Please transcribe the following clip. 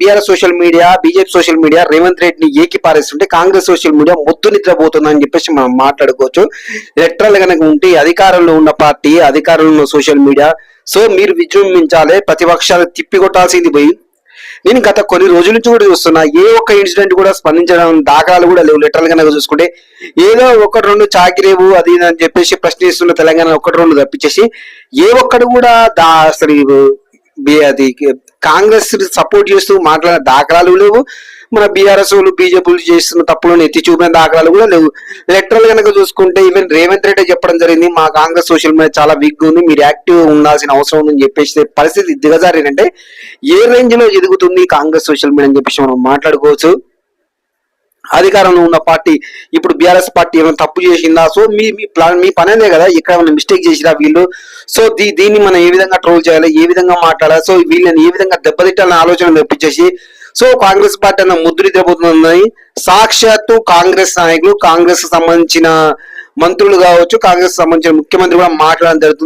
BRS social media BJP social media Revanth రెడ్డిని ఏకి పారేస్తుంటే Congress social media మొద్దు నిద్రపోతుందని చెప్పేసి మనం మాట్లాడుకోవచ్చు. ఎలక్ట్రల్ కనుక ఉంటే అధికారంలో ఉన్న పార్టీ అధికారంలో ఉన్న సోషల్ మీడియా. సో మీరు విజృంభించాలి ప్రతిపక్షాలు తిప్పికొట్టాల్సింది పోయి. నేను గత కొన్ని రోజుల నుంచి కూడా చూస్తున్నా ఏ ఒక్క ఇన్సిడెంట్ కూడా స్పందించడం దాఖలాలు కూడా లేవు. లిటరల్గా చూసుకుంటే ఏదో ఒకటి రెండు చాకిరేవు అది అని చెప్పేసి ప్రశ్నిస్తున్న తెలంగాణ ఒకటి రెండు తప్పించేసి ఏ ఒక్కడు కూడా దా అసలు అది కాంగ్రెస్ సపోర్ట్ చేస్తూ మాట్లాడిన దాఖలాలు లేవు. మన బీఆర్ఎస్ వాళ్ళు బీజేపీలు చేస్తున్న తప్పులను ఎత్తి చూపిన దాఖలాలు కూడా లేవు. ఎలక్ట్రల్ కనుక చూసుకుంటే ఈవెన్ రేవంత్ రెడ్డి చెప్పడం జరిగింది మా కాంగ్రెస్ సోషల్ మీడియా చాలా వీక్ ఉంది మీరు యాక్టివ్ ఉండాల్సిన అవసరం ఉందని చెప్పేసి పరిస్థితి దిగజారేనంటే ఏ రేంజ్లో ఎదుగుతుంది కాంగ్రెస్ సోషల్ మీడియా అని చెప్పేసి మనం మాట్లాడుకోవచ్చు. అధికారంలో ఉన్న పార్టీ ఇప్పుడు బీఆర్ఎస్ పార్టీ ఏమైనా తప్పు చేసిందా? సో మీ మీ ప్లాన్ మీ పనేదే కదా ఇక్కడ ఏమైనా మిస్టేక్ చేసిరా వీళ్ళు? సో దీ దీన్ని మనం ఏ విధంగా ట్రోల్ చేయాలి ఏ విధంగా మాట్లాడాలి? సో వీళ్ళని ఏ విధంగా దెబ్బతిట్టాలనే ఆలోచన తెప్పించేసి సో కాంగ్రెస్ పార్టీ అన్న ముద్రిద్రపోతుందని సాక్షాత్తు కాంగ్రెస్ నాయకులు కాంగ్రెస్ సంబంధించిన మంత్రులు కావచ్చు కాంగ్రెస్ సంబంధించిన ముఖ్యమంత్రి కూడా మాట్లాడడం జరుగుతుంది.